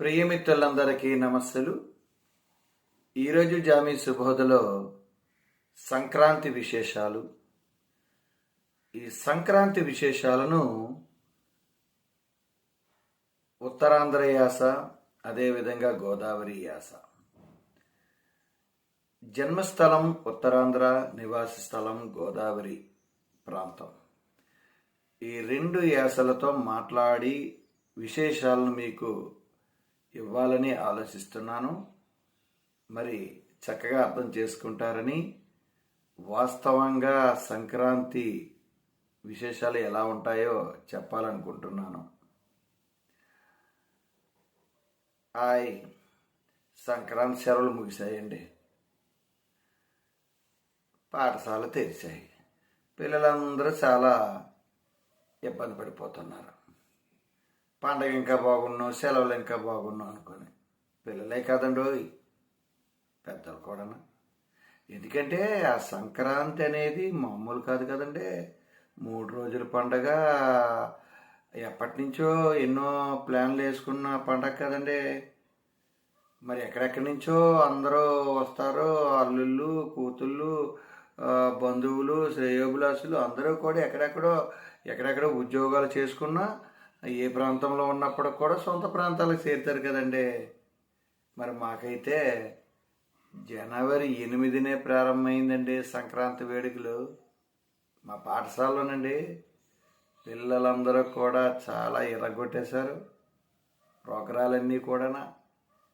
ప్రియమిత్రులందరికీ నమస్సులు. ఈరోజు జామీ సుబోధలో సంక్రాంతి విశేషాలు. ఈ సంక్రాంతి విశేషాలను ఉత్తరాంధ్ర యాస అదేవిధంగా గోదావరి యాస జన్మస్థలం ఉత్తరాంధ్ర నివాస స్థలం గోదావరి ప్రాంతం. ఈ రెండు యాసలతో మాట్లాడి విశేషాలను మీకు ఇవ్వాలని ఆలోచిస్తున్నాను. మరి చక్కగా అర్థం చేసుకుంటారని వాస్తవంగా సంక్రాంతి విశేషాలు ఎలా ఉంటాయో చెప్పాలనుకుంటున్నాను. హాయ్ సంక్రాంతి సెలవులు ముగిశాయండి. పాఠశాల తెరిచాయి. పిల్లలందరూ చాలా ఇబ్బంది పడిపోతున్నారు. పండగ ఇంకా బాగున్నావు సెలవులు ఇంకా బాగున్నావు అనుకొని. పిల్లలే కాదండి పెద్దలు కూడా ఎందుకంటే ఆ సంక్రాంతి అనేది మామూలు కాదు కదండి. మూడు రోజుల పండగ ఎప్పటి నుంచో ఎన్నో ప్లాన్లు వేసుకున్న పండగ కదండి. మరి ఎక్కడెక్కడి నుంచో అందరూ వస్తారు అల్లుళ్ళు కూతుళ్ళు బంధువులు శ్రేయోభిలాసులు అందరూ కూడా ఎక్కడెక్కడో ఎక్కడెక్కడో ఉద్యోగాలు చేసుకున్నా ఏ ప్రాంతంలో ఉన్నప్పుడు కూడా సొంత ప్రాంతాలకు చేరుతారు కదండి. మరి మాకైతే జనవరి ఎనిమిదినే ప్రారంభమైందండి సంక్రాంతి వేడుకలు. మా పాఠశాలలోనండి పిల్లలందరూ కూడా చాలా ఎర్రగొట్టేశారు. ప్రోగ్రాలన్నీ కూడా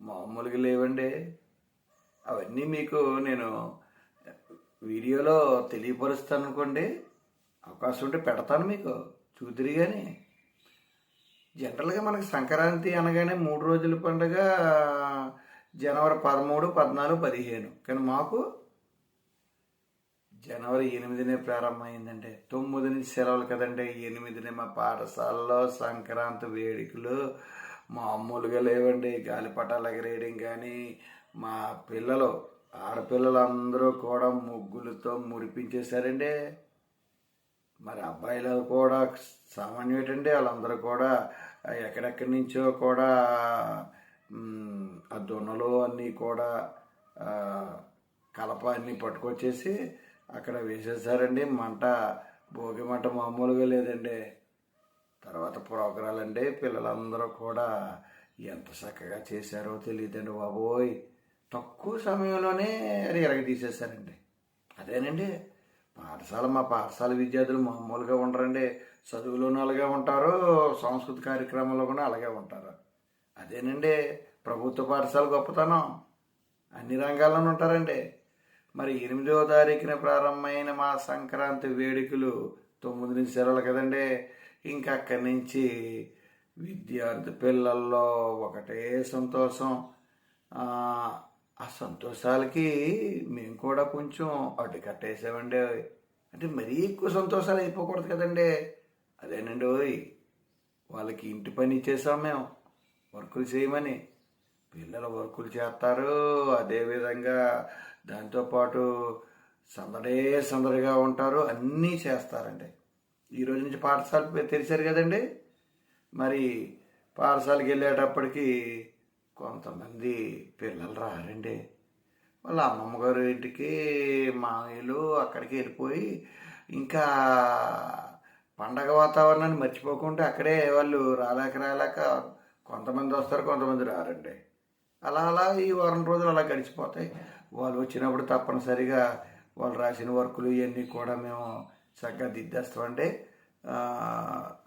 మామూలుగా లేవండి. అవన్నీ మీకు నేను వీడియోలో తెలియపరుస్తాను అనుకోండి. అవకాశం ఉంటే పెడతాను మీకు. చూదిరి కానీ జనరల్గా మనకి సంక్రాంతి అనగానే మూడు రోజుల పండుగ జనవరి పదమూడు పద్నాలుగు పదిహేను. కానీ మాకు జనవరి ఎనిమిదినే ప్రారంభమైందంటే తొమ్మిది నుంచి సెలవులు కదండి. ఎనిమిదినే మా పాఠశాలలో సంక్రాంతి వేడుకలు. మామూలుగా లేవండి. గాలిపటాలు ఎగరేయడం కానీ మా పిల్లలు ఆడపిల్లలందరూ కూడా ముగ్గులతో మురిపించేశారండి. మరి అబ్బాయిలు కూడా సామాన్యం ఏంటంటే వాళ్ళందరూ కూడా ఎక్కడెక్కడి నుంచో కూడా ఆ దొన్నలు అన్నీ కూడా కలప అన్నీ పట్టుకొచ్చేసి అక్కడ వేసేసారండి. మంట భోగి మంట మామూలుగా లేదండి. తర్వాత ప్రోగ్రాలు అండి పిల్లలందరూ కూడా ఎంత చక్కగా చేశారో తెలియదండి బాబోయ్. తక్కువ సమయంలోనే అది ఎరగ తీసేశారండి అదేనండి. పాఠశాల మా పాఠశాల విద్యార్థులు మామూలుగా ఉండరండి. చదువులోనూ అలాగే ఉంటారు. సాంస్కృతిక కార్యక్రమంలో కూడా అలాగే ఉంటారు. అదేనండి ప్రభుత్వ పాఠశాల గొప్పతనం. అన్ని రంగాల్లోనూ ఉంటారండి. మరి ఎనిమిదవ తారీఖున ప్రారంభమైన మా సంక్రాంతి వేడుకలు తొమ్మిది నుంచి సెలవులు కదండి. ఇంకా అక్కడి నుంచి విద్యార్థి పిల్లల్లో ఒకటే సంతోషం. ఆ, సంతోషాలకి మేము కూడా కొంచెం అటు కట్టేసామండి. అంటే మరీ ఎక్కువ సంతోషాలు అయిపోకూడదు కదండి. అదేనండి ఓయ్ వాళ్ళకి ఇంటి పని ఇచ్చేసాం మేము వర్కులు చేయమని. పిల్లలు వర్కులు చేస్తారు అదేవిధంగా దాంతోపాటు సందడే సందడిగా ఉంటారు అన్నీ చేస్తారండి. ఈ రోజు నుంచి పాఠశాల తెరిచారు కదండి. మరి పాఠశాలకి వెళ్ళేటప్పటికి కొంతమంది పిల్లలు రారండి. వాళ్ళ అమ్మమ్మగారు ఇంటికి మామయ్యలు అక్కడికి వెళ్ళిపోయి ఇంకా పండగ వాతావరణాన్ని మర్చిపోకుండా అక్కడే వాళ్ళు రాలేక రాలేక కొంతమంది వస్తారు కొంతమంది రారండి. అలా అలా ఈ వారం రోజులు అలా గడిచిపోతాయి. వాళ్ళు వచ్చినప్పుడు తప్పనిసరిగా వాళ్ళు రాసిన వర్కులు ఇవన్నీ కూడా మేము చక్కగా దిద్దేస్తామండి.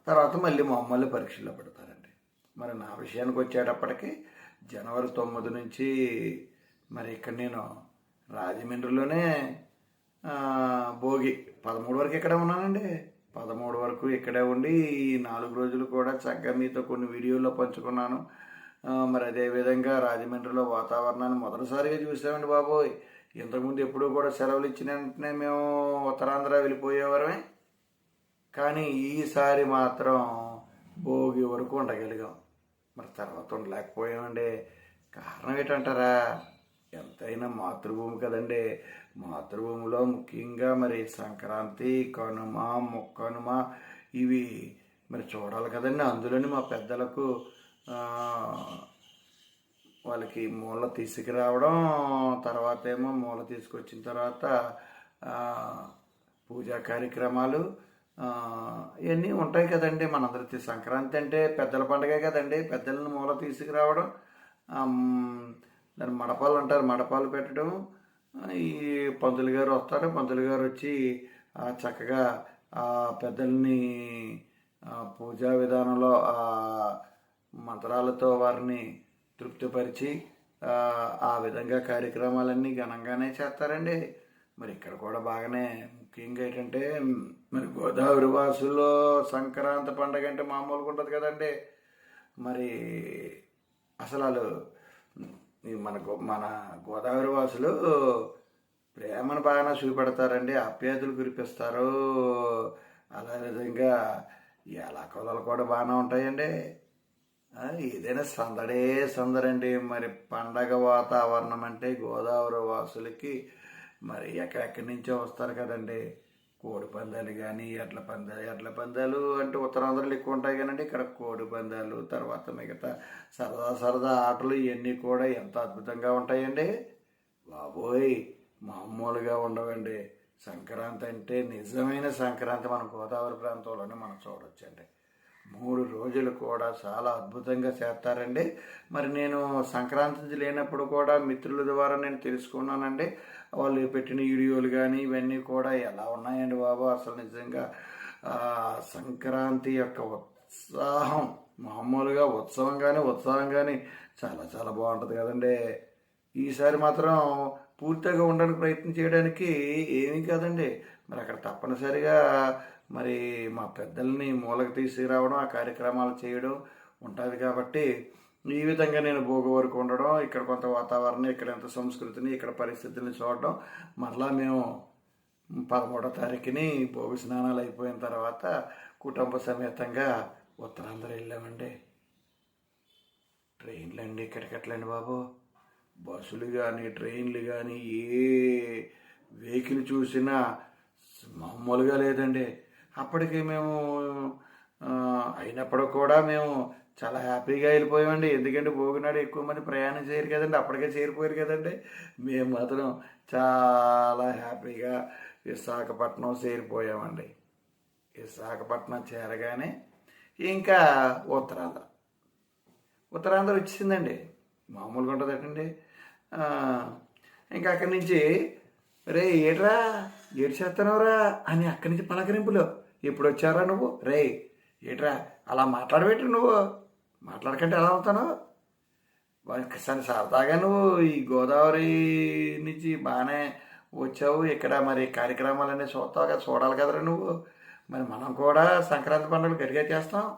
తర్వాత మళ్ళీ మామూలు పరీక్షల్లో పెడతారండి. మరి నా విషయానికి వచ్చేటప్పటికి జనవరి తొమ్మిది నుంచి మరి ఇక్కడ నేను రాజమండ్రిలోనే భోగి పదమూడు వరకు ఇక్కడే ఉన్నానండి. పదమూడు వరకు ఇక్కడే ఉండి ఈ నాలుగు రోజులు కూడా చక్కగా మీతో కొన్ని వీడియోల్లో పంచుకున్నాను. మరి అదేవిధంగా రాజమండ్రిలో వాతావరణాన్ని మొదటిసారిగా చూసామండి బాబోయ్. ఇంతకుముందు ఎప్పుడూ కూడా సెలవులు ఇచ్చిన వెంటనే మేము ఉత్తరాంధ్ర వెళ్ళిపోయేవారమే. కానీ ఈసారి మాత్రం భోగి వరకు ఉండగలిగాం. మరి తర్వాత ఉండలేకపోయామండి. కారణం ఏంటంటారా? ఎంతైనా మాతృభూమి కదండి. మాతృభూమిలో ముఖ్యంగా మరి సంక్రాంతి కనుమ మొక్కనుమ ఇవి మరి చూడాలి కదండి. అందులోని మా పెద్దలకు వాళ్ళకి మూల తీసుకురావడం తర్వాత ఏమో మూల తీసుకొచ్చిన తర్వాత పూజా కార్యక్రమాలు ఇవన్నీ ఉంటాయి కదండి మనందరికీ. సంక్రాంతి అంటే పెద్దల పండుగే కదండి. పెద్దలను మూల తీసుకురావడం దాని మడపాలు అంటారు మడపాలు పెట్టడం. ఈ పంతులు గారు వస్తారు. పంతులు గారు వచ్చి చక్కగా ఆ పెద్దల్ని పూజా విధానంలో మంత్రాలతో వారిని తృప్తిపరిచి ఆ, ఆ విధంగా కార్యక్రమాలన్నీ ఘనంగానే చేస్తారండి. మరి ఇక్కడ కూడా బాగానే ముఖ్యంగా ఏంటంటే మరి గోదావరి వాసుల్లో సంక్రాంతి పండగ అంటే మామూలుగా ఉంటుంది కదండి. మరి అసలు మన గో- మన గోదావరి వాసులు ప్రేమను బాగా చూపెడతారండి. ఆప్యాయతలు కురిపిస్తారు. అలా విధంగా ఎలా కొలలు కూడా బాగానే ఉంటాయండి. ఏదైనా సందడే సందడండి మరి పండగ వాతావరణం అంటే గోదావరి వాసులకి మరి ఎక్కడెక్కడి నుంచో వస్తారు కదండి. కోడి పందాలు కానీ ఎడ్ల పందాలు ఎడ్ల పందాలు అంటే ఉత్తరాంధ్రలో ఎక్కువ ఉంటాయి కానండి. ఇక్కడ కోడి పందాలు తర్వాత మిగతా సరదా సరదా ఆటలు ఇవన్నీ కూడా ఎంత అద్భుతంగా ఉంటాయండి. బాబోయ్! మామూలుగా ఉండవండి. సంక్రాంతి అంటే నిజమైన సంక్రాంతి మన గోదావరి ప్రాంతంలోనే మనం చూడొచ్చండి. మూడు రోజులు కూడా చాలా అద్భుతంగా చేస్తారండి. మరి నేను సంక్రాంతి లేనప్పుడు కూడా మిత్రుల ద్వారా నేను తెలుసుకున్నానండి. వాళ్ళు పెట్టిన వీడియోలు కానీ ఇవన్నీ కూడా ఎలా ఉన్నాయండి బాబు? అసలు నిజంగా సంక్రాంతి యొక్క ఉత్సాహం మామూలుగా ఉత్సవం కానీ ఉత్సాహం కానీ చాలా చాలా బాగుంటుంది కదండి. ఈసారి మాత్రం పూర్తిగా ఉండడానికి ప్రయత్నం చేయడానికి ఏమీ కాదండి. మరి అక్కడ తప్పనిసరిగా మరి మా పెద్దల్ని మూలకు తీసుకురావడం ఆ కార్యక్రమాలు చేయడం ఉంటుంది కాబట్టి ఈ విధంగా నేను భోగి వరకు ఉండడం ఇక్కడ కొంత వాతావరణం ఇక్కడ ఎంత సంస్కృతిని ఇక్కడ పరిస్థితుల్ని చూడడం మరలా మేము పదమూడో తారీఖుని భోగి స్నానాలు అయిపోయిన తర్వాత కుటుంబ సమేతంగా ఉత్తరాంధ్ర వెళ్ళామండి. ట్రైన్లు అండి ఇక్కడికట్లండి బాబు. బస్సులు కానీ ట్రైన్లు కానీ ఏ వెహికల్ చూసినా మామూలుగా లేదండి. అప్పటికి మేము అయినప్పుడు కూడా మేము చాలా హ్యాపీగా వెళ్ళిపోయామండి. ఎందుకంటే భోగినాడు ఎక్కువ మంది ప్రయాణం చేయరు కదండి. అప్పటికే చేరిపోయారు కదండి. మేము మాత్రం చాలా హ్యాపీగా విశాఖపట్నం చేరిపోయామండి. విశాఖపట్నం చేరగానే ఇంకా ఉత్తరాంధ్ర. ఉత్తరాంధ్ర వచ్చిందండి మామూలుగా ఉంటుందటండి అటండి. ఇంకా అక్కడి నుంచి రే ఏట్రా? ఏడు చేస్తున్నావురా అని అక్కడి నుంచి పలకరింపులు. ఎప్పుడు వచ్చారా నువ్వు? రే ఏట్రా అలా మాట్లాడబెట్టు నువ్వు? మాట్లాడకంటే ఎలా అవుతాను? సరే సరదాగా నువ్వు ఈ గోదావరి నుంచి బాగానే వచ్చావు. ఇక్కడ మరి కార్యక్రమాలన్నీ చూస్తావు కదా చూడాలి కదరా నువ్వు. మరి మనం కూడా సంక్రాంతి పండుగలు గట్టిగా చేస్తాం.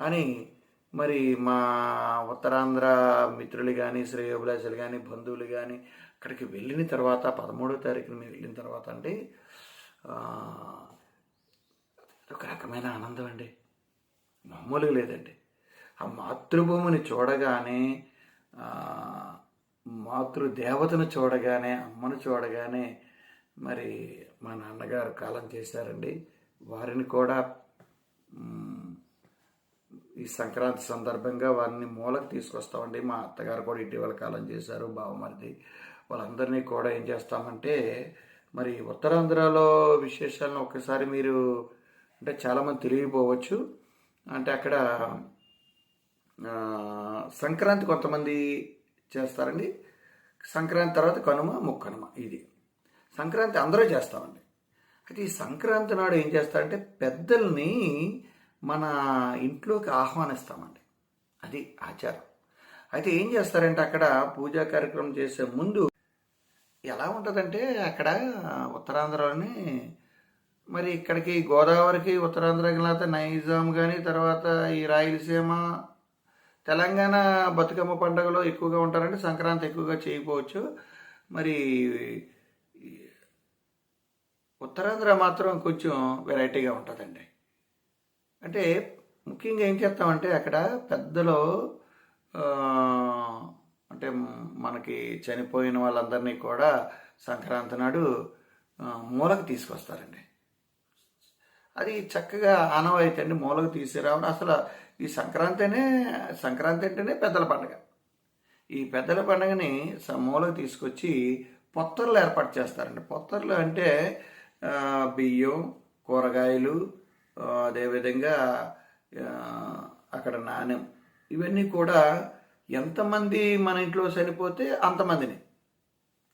అని మరి మా ఉత్తరాంధ్ర మిత్రులు కానీ శ్రేయోభిలాషులు కానీ బంధువులు కానీ అక్కడికి వెళ్ళిన తర్వాత పదమూడో తారీఖున మేము వెళ్ళిన తర్వాత అండి ఒక రకమైన ఆనందం అండి. మామూలుగా లేదండి. ఆ మాతృభూమిని చూడగానే మాతృదేవతను చూడగానే అమ్మను చూడగానే మరి మా నాన్నగారు కాలం చేశారండి. వారిని కూడా ఈ సంక్రాంతి సందర్భంగా వారిని మూలకు తీసుకొస్తామండి. మా అత్తగారు కూడా ఇటీవల కాలం చేశారు బావమరిది. వాళ్ళందరినీ కూడా ఏం చేస్తామంటే మరి ఉత్తరాంధ్రలో విశేషాలను ఒక్కసారి మీరు అంటే చాలామంది తెలియపోవచ్చు అంటే అక్కడ సంక్రాంతి కొంతమంది చేస్తారండి. సంక్రాంతి తర్వాత కనుమ ముక్కనుమ ఇది. సంక్రాంతి అందరూ చేస్తామండి. అయితే ఈ సంక్రాంతి నాడు ఏం చేస్తారంటే పెద్దల్ని మన ఇంట్లోకి ఆహ్వానిస్తామండి. అది ఆచారం. అయితే ఏం చేస్తారంటే అక్కడ పూజా కార్యక్రమం చేసే ముందు ఎలా ఉంటుందంటే అక్కడ ఉత్తరాంధ్రలోని మరి ఇక్కడికి గోదావరికి ఉత్తరాంధ్రకి లేకపోతే నైజాం కానీ తర్వాత ఈ రాయలసీమ తెలంగాణ బతుకమ్మ పండుగలో ఎక్కువగా ఉంటారంటే సంక్రాంతి ఎక్కువగా చేయకపోవచ్చు. మరి ఉత్తరాంధ్ర మాత్రం కొంచెం వెరైటీగా ఉంటుందండి. అంటే ముఖ్యంగా ఏం చేస్తామంటే అక్కడ పెద్దలు అంటే మనకి చనిపోయిన వాళ్ళందరినీ కూడా సంక్రాంతి నాడు మూలకు తీసుకొస్తారండి. అది చక్కగా ఆనవాయితీ అండి మూలకు తీసుకురావడం అసలు ఈ సంక్రాంతినే సంక్రాంతి అంటేనే పెద్దల పండుగ. ఈ పెద్దల పండుగని స- మూలకు తీసుకొచ్చి పొత్తర్లు ఏర్పాటు చేస్తారండి. పొత్తర్లు అంటే బియ్యం కూరగాయలు అదేవిధంగా అక్కడ నాణ్యం ఇవన్నీ కూడా ఎంతమంది మన ఇంట్లో చనిపోతే అంతమందిని.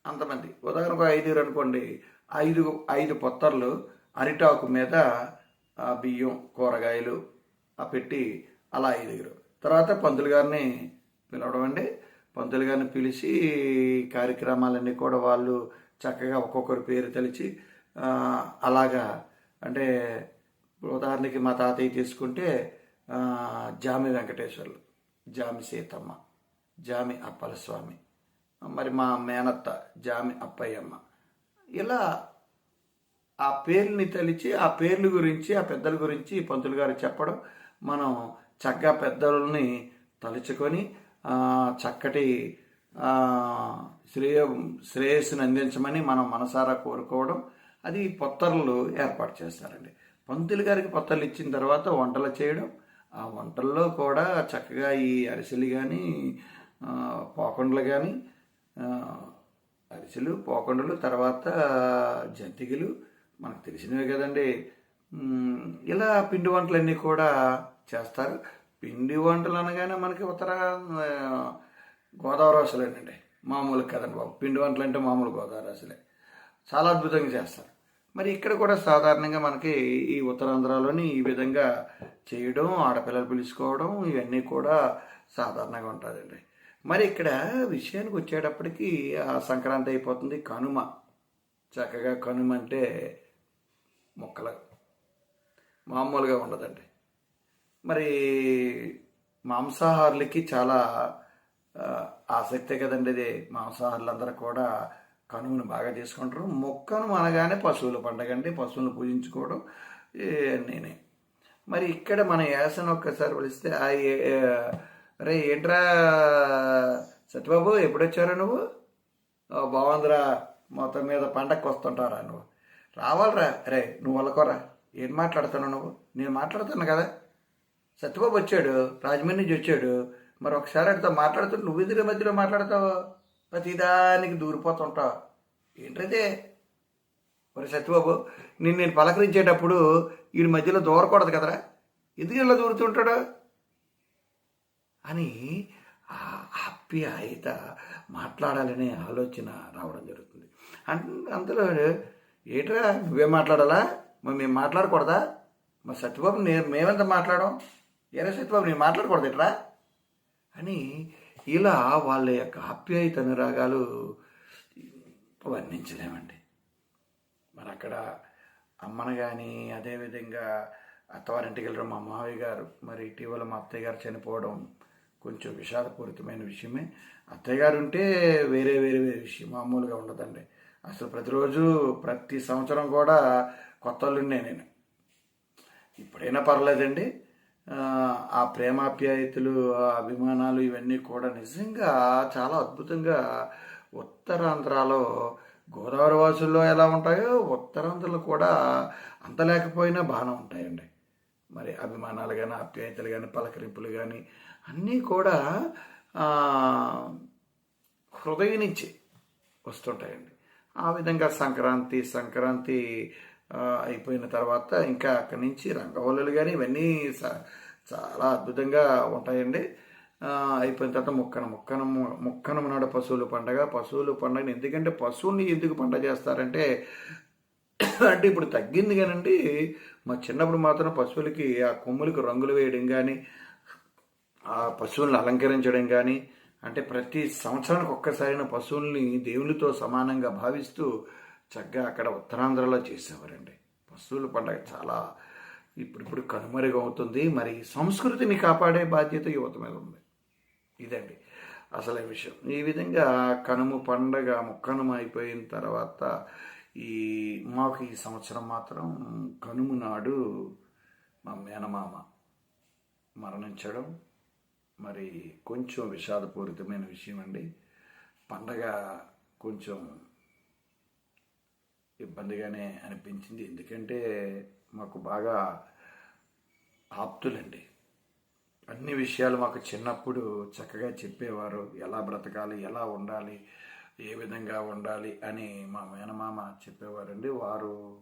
అంతమంది. ఉదాహరణకు ఐదుగురు అనుకోండి ఐదు ఐదు పొత్తర్లు అరిటాకు మీద బియ్యం కూరగాయలు ఆ పెట్టి అలా ఐదుగురు. తర్వాత పంతులు గారిని పిలవడం అండి. పంతులు గారిని పిలిచి కార్యక్రమాలన్నీ కూడా వాళ్ళు చక్కగా ఒక్కొక్కరి పేరు తెలిసి అలాగా అంటే ఉదాహరణకి మా తాతయ్య తీసుకుంటే జామి వెంకటేశ్వర్లు జామి సీతమ్మ జామి అప్పలస్వామి మరి మా మేనత్త జామి అప్పయ్యమ్మ ఇలా ఆ పేర్లని తలిచి ఆ పేర్ల గురించి ఆ పెద్దల గురించి పంతులు గారు చెప్పడం మనం చక్కగా పెద్దలని తలుచుకొని చక్కటి శ్రేయ శ్రేయస్సుని అందించమని మనం మనసారా కోరుకోవడం అది పొత్తర్లు ఏర్పాటు చేస్తారండి. పంతులు గారికి పొత్తర్లు ఇచ్చిన తర్వాత వంటలు చేయడం ఆ వంటల్లో కూడా చక్కగా ఈ అరిసెలు కానీ పోకుండలు కానీ అరిసెలు పోకుండలు తర్వాత జంతికలు మనకు తెలిసినవే కదండి. ఇలా పిండి వంటలన్నీ కూడా చేస్తారు. పిండి వంటలు అనగానే మనకి ఉత్తర గోదావరి అసలేనండి మామూలు కదండి బాబు. పిండి వంటలు అంటే మామూలు గోదావరి అసలే చాలా అద్భుతంగా చేస్తారు. మరి ఇక్కడ కూడా సాధారణంగా మనకి ఈ ఉత్తరాంధ్రలోని ఈ విధంగా చేయడం ఆడపిల్లలు పిలుచుకోవడం ఇవన్నీ కూడా సాధారణంగా ఉంటుందండి. మరి ఇక్కడ విషయానికి వచ్చేటప్పటికి ఆ సంక్రాంతి అయిపోతుంది. కనుమ. చక్కగా కనుమ అంటే మొక్కలు మామూలుగా ఉండదండి. మరి మాంసాహారులకి చాలా ఆసక్తే కదండి ఇది. మాంసాహారులందరూ కూడా కనుమను బాగా చేసుకుంటారు. మొక్కను అనగానే పశువుల పండగ అండి. పశువులను పూజించుకోవడం నేనే. మరి ఇక్కడ మన యాసను ఒక్కసారి పిలిస్తే ఆ రే ఏంట్రా సత్యబాబు ఎప్పుడొచ్చారా నువ్వు? బాగుందిరా మొత్తం మీద పండగకు వస్తుంటారా నువ్వు? రావాలరా. రే నువ్వు వాళ్ళకోరా ఏం మాట్లాడుతున్నావు నువ్వు? నేను మాట్లాడుతున్నా కదా. సత్యబాబు వచ్చాడు రాజమండ్రి నుంచి వచ్చాడు. మరి ఒకసారి అడితో మాట్లాడుతూ నువ్వు ఎదురు మధ్యలో మాట్లాడతావు? ప్రతిదానికి దూరిపోతుంటావు ఏంటదే మరి సత్యబాబు నేను నేను పలకరించేటప్పుడు వీడి మధ్యలో దూరకూడదు కదరా. ఎందుకు ఇలా దూరుతుంటాడు? అని ఆ ఆప్యాయత మాట్లాడాలనే ఆలోచన రావడం జరుగుతుంది. అన్- అందులో ఏట్రా నువ్వే మాట్లాడాలా? మరి మేము మాట్లాడకూడదా? మరి సత్యబాబు నేను మేమెంత మాట్లాడాం? ఏరా సత్యబాబు నేను మాట్లాడకూడదు ఎట్రా? అని ఇలా వాళ్ళ యొక్క ఆప్యాయత అనురాగాలు వర్ణించలేమండి. మరి అక్కడ అమ్మను కానీ అదేవిధంగా అత్తవారింటికి వెళ్ళడం మా మావయ్య గారు మరి ఇటీవల మా అత్తయ్య గారు చనిపోవడం కొంచెం విషాదపూరితమైన విషయమే. అత్తయ్య గారు ఉంటే వేరే వేరే వేరే విషయం మామూలుగా ఉండదండి. అసలు ప్రతిరోజు ప్రతి సంవత్సరం కూడా కొత్త వాళ్ళున్నాయి నేను. ఇప్పుడైనా పర్లేదండి ఆ, ప్రేమాప్యాయతలు ఆ అభిమానాలు ఇవన్నీ కూడా నిజంగా చాలా అద్భుతంగా ఉత్తరాంధ్రలో గోదావరి వాసుల్లో ఎలా ఉంటాయో ఉత్తరాంధ్రలో కూడా అంత లేకపోయినా బాగానే ఉంటాయండి. మరి అభిమానాలు కానీ ఆప్యాయతలు కానీ పలకరింపులు కానీ అన్నీ కూడా హృదయం నుంచి వస్తుంటాయండి. ఆ విధంగా సంక్రాంతి సంక్రాంతి అయిపోయిన తర్వాత ఇంకా అక్కడి నుంచి రంగవల్లులు కానీ ఇవన్నీ చాలా అద్భుతంగా ఉంటాయండి. అయిపోయిన తర్వాత ముక్కన ముక్కన ముక్కన నాడు పశువుల పండగ. పశువుల పండగని ఎందుకంటే పశువుని ఎందుకు పండగ చేస్తారంటే అంటే ఇప్పుడు తగ్గింది కానండి. మా చిన్నప్పుడు మాత్రం పశువులకి ఆ కొమ్ములకి రంగులు వేయడం కానీ ఆ పశువులను అలంకరించడం కానీ అంటే ప్రతి సంవత్సరానికి ఒక్కసారైన పశువుల్ని దేవునితో సమానంగా భావిస్తూ చక్కగా అక్కడ ఉత్తరాంధ్రలో చేసేవారండి. పశువుల పండగ చాలా ఇప్పుడిప్పుడు కనుమరుగవుతుంది. మరి సంస్కృతిని కాపాడే బాధ్యత యువత మీద ఉంది. ఇదండి అసలే విషయం. ఈ విధంగా కనుమ పండగ ముక్కనుమ అయిపోయిన తర్వాత ఈ మాకు ఈ సంవత్సరం మాత్రం కనుమ నాడు మా మేనమామ మరణించడం మరి కొంచెం విషాదపూరితమైన విషయం అండి పండగ కొంచెం ఇబ్బందిగానే అనిపించింది. ఎందుకంటే మాకు బాగా ఆప్తులండి. అన్ని విషయాలు మాకు చిన్నప్పుడు చక్కగా చెప్పేవారు. ఎలా బ్రతకాలి ఎలా ఉండాలి ఏ విధంగా ఉండాలి అని మా మేనమామ చెప్పేవారండి. వారు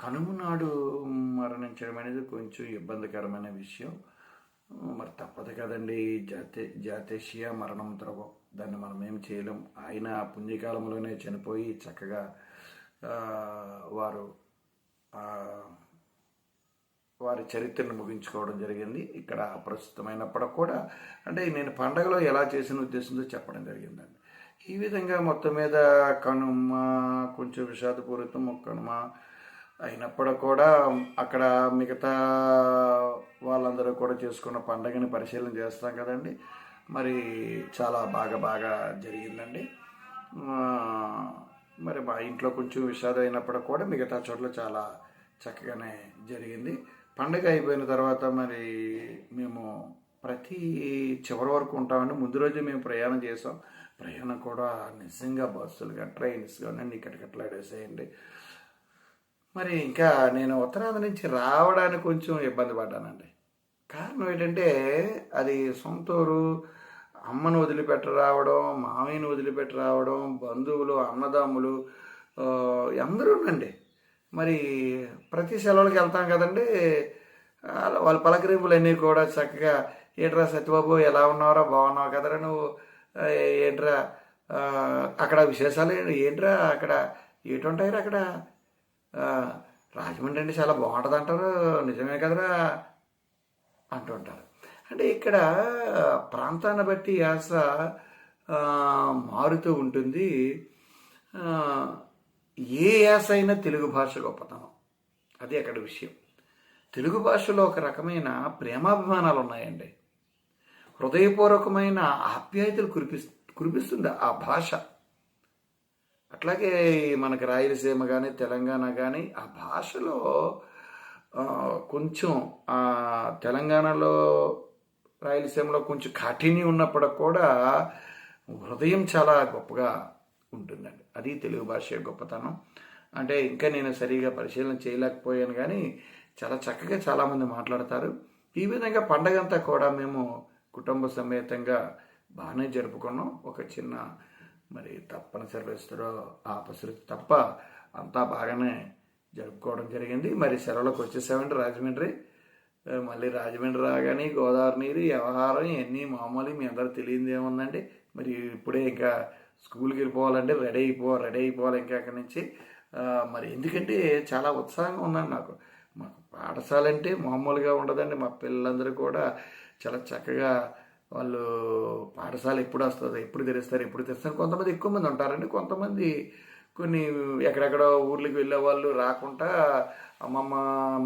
కనుమనాడు మరణించడం అనేది కొంచెం ఇబ్బందికరమైన విషయం. మరి తప్పదు కదండి. జాతే జాతేషియ మరణం ద్రవం దాన్ని మనం ఏం చేయలేం. ఆయన పుణ్యకాలంలోనే చనిపోయి చక్కగా వారు వారి చరిత్రను ముగించుకోవడం జరిగింది. ఇక్కడ ప్రస్తుతమైనప్పటికి కూడా అంటే నేను పండగలో ఎలా చేసిన ఉద్దేశంతో చెప్పడం జరిగిందండి. ఈ విధంగా మొత్తం మీద కనుమ కొంచెం విషాదపూరితం కనుమ అయినప్పుడు కూడా అక్కడ మిగతా వాళ్ళందరూ కూడా చేసుకున్న పండగని పరిశీలన చేస్తాం కదండి. మరి చాలా బాగా బాగా జరిగిందండి. మరి మా ఇంట్లో కొంచెం విషాదం అయినప్పుడు కూడా మిగతా చోట్ల చాలా చక్కగానే జరిగింది. పండగ అయిపోయిన తర్వాత మరి మేము ప్రతి చివరి వరకు ఉంటామండి. ముందు రోజు మేము ప్రయాణం చేసాం. ప్రయాణం కూడా నిజంగా బస్సులుగా ట్రైన్స్ కానీ ఇక్కడికట్లాడేసేయండి మరి ఇంకా నేను ఉత్తరాంధ్ర నుంచి రావడానికి కొంచెం ఇబ్బంది పడ్డానండి. కారణం ఏంటంటే అది సొంతూరు అమ్మను వదిలిపెట్ట రావడం మామయ్యను వదిలిపెట్టి రావడం బంధువులు అన్నదమ్ములు అందరూ ఉండండి. మరి ప్రతి సెలవులకు వెళ్తాం కదండి. వాళ్ళ- వాళ్ళ పలకరింపులు అన్నీ కూడా చక్కగా ఏంట్రా సత్యబాబు ఎలా ఉన్నావురా? బాగున్నావు కదరా నువ్వు? ఏంట్రా? అక్కడ విశేషాలు ఏంట్రా అక్కడ? ఏటుంటాయిరా అక్కడ? రాజమండ్రి అంటే చాలా బాగుంటుంది అంటారు నిజమే కదరా అంటుంటారు. అంటే ఇక్కడ ప్రాంతాన్ని బట్టి యాస మారుతూ ఉంటుంది. ఏ యాస అయినా తెలుగు భాష గొప్పతనం. అది అక్కడ విషయం. తెలుగు భాషలో ఒక రకమైన ప్రేమాభిమానాలు ఉన్నాయండి. హృదయపూర్వకమైన ఆప్యాయతలు కురిపి కురిపిస్తుంది ఆ భాష. అట్లాగే మనకి రాయలసీమ కానీ తెలంగాణ కానీ ఆ భాషలో కొంచెం ఆ, తెలంగాణలో రాయలసీమలో కొంచెం కాఠిన్యం ఉన్నప్పటికి కూడా హృదయం చాలా గొప్పగా ఉంటుందండి. అది తెలుగు భాష గొప్పతనం. అంటే ఇంకా నేను సరిగా పరిశీలన చేయలేకపోయాను కానీ చాలా చక్కగా చాలామంది మాట్లాడతారు. ఈ విధంగా పండగంతా కూడా మేము కుటుంబ సమేతంగా బాగానే జరుపుకున్నాం. ఒక చిన్న మరి తప్పనిసరి పరిస్థితిలో ఆపసృతి తప్ప అంతా బాగానే జరుపుకోవడం జరిగింది. మరి సెలవులకు వచ్చేసామండి రాజమండ్రి. మళ్ళీ రాజమండ్రి రాగానే గోదావరి నీరు వ్యవహారం ఇవన్నీ మామూలు మీ అందరూ తెలియదు ఏముందండి? మరి ఇప్పుడే ఇంకా స్కూల్కి వెళ్ళిపోవాలంటే రెడీ అయిపో రెడీ అయిపోవాలి ఇంకా అక్కడి నుంచి. మరి ఎందుకంటే చాలా ఉత్సాహంగా ఉందండి నాకు. మాకు పాఠశాల అంటే మామూలుగా ఉండదండి. మా పిల్లలందరూ కూడా చాలా చక్కగా వాళ్ళు పాఠశాల ఎప్పుడు వస్తుంది ఎప్పుడు తెరుస్తారు ఎప్పుడు తెరుస్తారు. కొంతమంది ఎక్కువ మంది ఉంటారండి. కొంతమంది కొన్ని ఎక్కడెక్కడో ఊర్లకు వెళ్ళే వాళ్ళు రాకుండా అమ్మమ్మ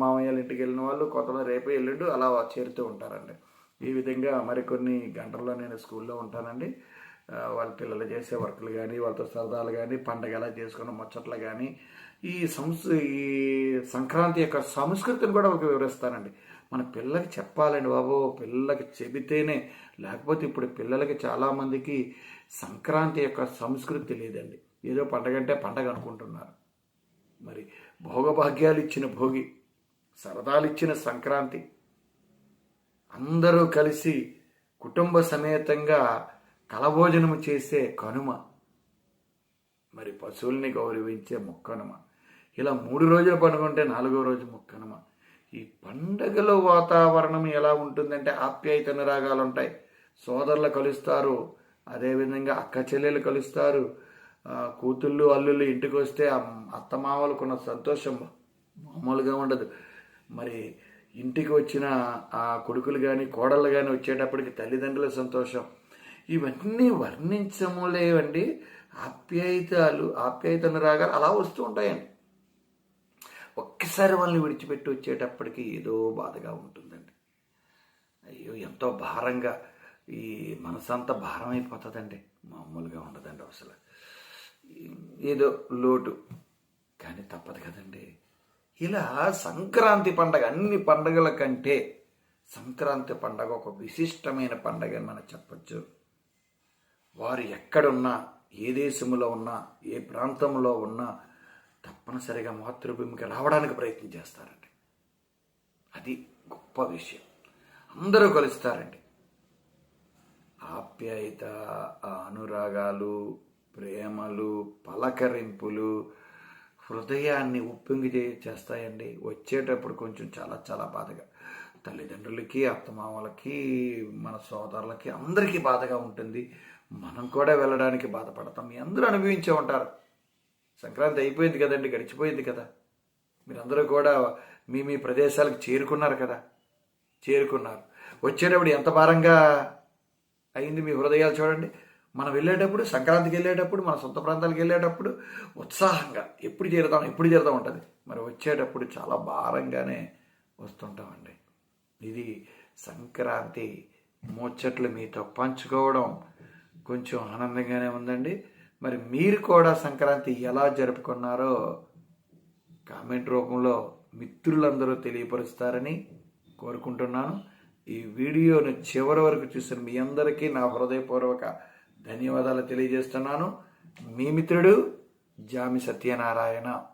మామయ్యల ఇంటికి వెళ్ళిన వాళ్ళు కొంతమంది రేపే వెళ్ళిండు అలా చేరుతూ ఉంటారండి. ఈ విధంగా మరికొన్ని గంటల్లో నేను స్కూల్లో ఉంటానండి. వాళ్ళ పిల్లలు చేసే వర్కులు కానీ వాళ్ళతో సరదాలు కానీ పండగ ఎలా చేసుకున్న ముచ్చట్లు కానీ ఈ సంస్ ఈ సంక్రాంతి యొక్క సంస్కృతిని కూడా ఒక వివరిస్తానండి. మన పిల్లలకి చెప్పాలండి బాబు పిల్లలకి చెబితేనే. లేకపోతే ఇప్పుడు పిల్లలకి చాలామందికి సంక్రాంతి యొక్క సంస్కృతి తెలియదండి. ఏదో పండగ అంటే పండగ అనుకుంటున్నారు. మరి భోగభాగ్యాలు ఇచ్చిన భోగి సరదాలు ఇచ్చిన సంక్రాంతి అందరూ కలిసి కుటుంబ సమేతంగా కలభోజనం చేసే కనుమ. మరి పశువుల్ని గౌరవించే మొక్కనుమ. ఇలా మూడు రోజులు పండుగ నాలుగో రోజు మొక్కనుమ. ఈ పండగలో వాతావరణం ఎలా ఉంటుందంటే ఆప్యాయత అనురాగాలు ఉంటాయి. సోదరులు కలుస్తారు అదేవిధంగా అక్క చెల్లెలు కలుస్తారు. కూతుళ్ళు అల్లుళ్ళు ఇంటికి వస్తే ఆ అత్తమామలకున్న సంతోషం మామూలుగా ఉండదు. మరి ఇంటికి వచ్చిన ఆ కొడుకులు కానీ కోడళ్ళు కానీ వచ్చేటప్పటికి తల్లిదండ్రుల సంతోషం. ఇవన్నీ వర్ణించములేవండి ఆప్యాయతలు ఆప్యాయత అనురాగాలు అలా వస్తూ ఉంటాయండి. ఒక్కసారి వాళ్ళని విడిచిపెట్టి వచ్చేటప్పటికి ఏదో బాధగా ఉంటుందండి. అయ్యో ఎంతో భారంగా ఈ మనసంతా భారం అయిపోతుందండి మామూలుగా ఉండదండి అసలు. ఏదో లోటు. కానీ తప్పదు కదండి. ఇలా సంక్రాంతి పండగ అన్ని పండగల కంటే సంక్రాంతి పండగ ఒక విశిష్టమైన పండగ అని మనం చెప్పచ్చు. వారు ఎక్కడున్నా ఏ దేశంలో ఉన్నా ఏ ప్రాంతంలో ఉన్నా తప్పనిసరిగా మాతృభూమికి రావడానికి ప్రయత్నం చేస్తారండి. అది గొప్ప విషయం. అందరూ కలుస్తారండి. ఆప్యాయత ఆ అనురాగాలు ప్రేమలు పలకరింపులు హృదయాన్ని ఉప్పొంగి చే- చేస్తాయండి. వచ్చేటప్పుడు కొంచెం చాలా చాలా బాధగా. తల్లిదండ్రులకి అత్తమామలకి మన సోదరులకి అందరికీ బాధగా ఉంటుంది. మనం కూడా వెళ్ళడానికి బాధపడతాం. మీ అందరూ అనుభవించే ఉంటారు. సంక్రాంతి అయిపోయింది కదండి గడిచిపోయింది కదా. మీరందరూ కూడా మీ మీ ప్రదేశాలకు చేరుకున్నారు కదా. చేరుకున్నారు. వచ్చేటప్పుడు ఎంత భారంగా అయింది మీ హృదయాలు చూడండి. మనం వెళ్ళేటప్పుడు సంక్రాంతికి వెళ్ళేటప్పుడు మన సొంత ప్రాంతాలకు వెళ్ళేటప్పుడు ఉత్సాహంగా ఎప్పుడు చేరుతాం ఎప్పుడు చేరుతాం ఉంటుంది. మరి వచ్చేటప్పుడు చాలా భారంగానే వస్తుంటామండి. ఇది సంక్రాంతి ముచ్చట్లు మీతో పంచుకోవడం కొంచెం ఆనందంగానే ఉందండి. మరి మీరు కూడా సంక్రాంతి ఎలా జరుపుకున్నారో కామెంట్ రూపంలో మిత్రులందరూ తెలియపరుస్తారని కోరుకుంటున్నాను. ఈ వీడియోను చివరి వరకు చూసిన మీ అందరికీ నా హృదయపూర్వక ధన్యవాదాలు తెలియజేస్తున్నాను. మీ మిత్రుడు జామి సత్యనారాయణ.